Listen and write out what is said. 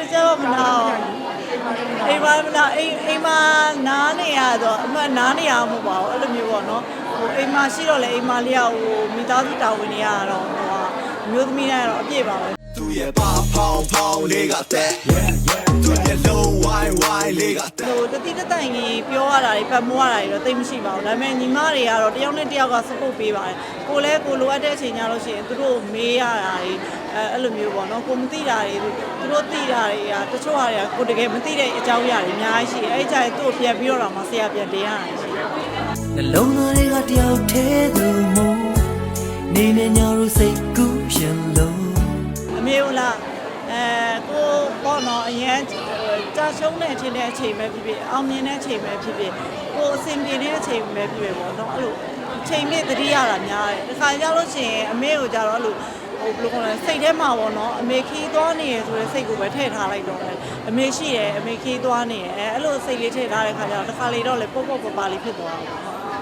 တကြတော့မနာအိမ်မနာအိမ်အိမ်မနားနေရတော့အမနားနေရမဟုတ်ပါဘူးအဲ့လိုမျိုးပေါ့နော်ဟိုအိမ်မရှိတော့လေအိမ်မလေးကဟိုမိသားစုတာဝန်တွေရတော့ဟိုအမျိုးသမီးတိုင်းကတော့အပြည့်ပါပဲသူရဲ့ပါဖောင်းဖောင်းလေးကတဲ့သူရဲ့လုံးဝိုင်းဝ လေးကတဲ့ဟိုတတိတတိုင်ကြီးပြောရတာတွေပတ်မိုးရတာတွေတော့တိတ်မရှိပါဘူးဒါပေမဲ့ညီမတွေကတော့တယောက်နဲ့တယောက်က support ပေးပါတယ်ကိုလည်းကိုလိုအပ်တဲ့အချိန်ညလို့ရှိရင်သူတို့မေးရတာတွေအဲအဲ့လိုမျိုးပေါ့နော်ကိုမသိတာတွေသူတို့သိတာတွေကတချို့ဟာတွေကကိုတကယ်မသိတဲ့အကြောင်းအရာတွေအများကြီးရှိတယ်အဲ့ဒီကြရင်သူ့ကိုပြန်ပြီးတော့တော့မှဆရာပြန်တင်ရတာရှိတယ်နှလုံးသားတွေကတယောက်သေးသူမို့နေနေညာလို့စိတ်ကူးရှင်လို့အမေဦးလားအဲကိုပေါ့နော်အရင် ကြာရှုံးတဲ့အချိန်နဲ့အချိန်ပဲဖြစ်ဖြစ်အောင်မြင်တဲ့အချိန်ပဲဖြစ်ဖြစ်ကိုအဆင်ပြေတဲ့အချိန်ပဲဖြစ်ဖြစ်ပေါ့နော်အဲ့လိုအချိန်နဲ့တတိရတာများတယ်ဒီခါကျလို့ရှိရင်အမေကိုကြတော့အဲ့လိုဟိုဘယ်လိုခေါ်လဲစိတ်ထဲမှာပေါ့နော်အမေခီးသွားနေရဆိုတဲ့စိတ်ကိုပဲထည့်ထားလိုက်တော့တယ်အမေရှိတယ်အမေခီးသွားနေရအဲအဲ့လိုစိတ်လေးထည့်ထားတဲ့ခါကျတော့ဒီခါလေးတော့လေပေါ့ပေါ့ပပလေးဖြစ်သွားတာပေါ့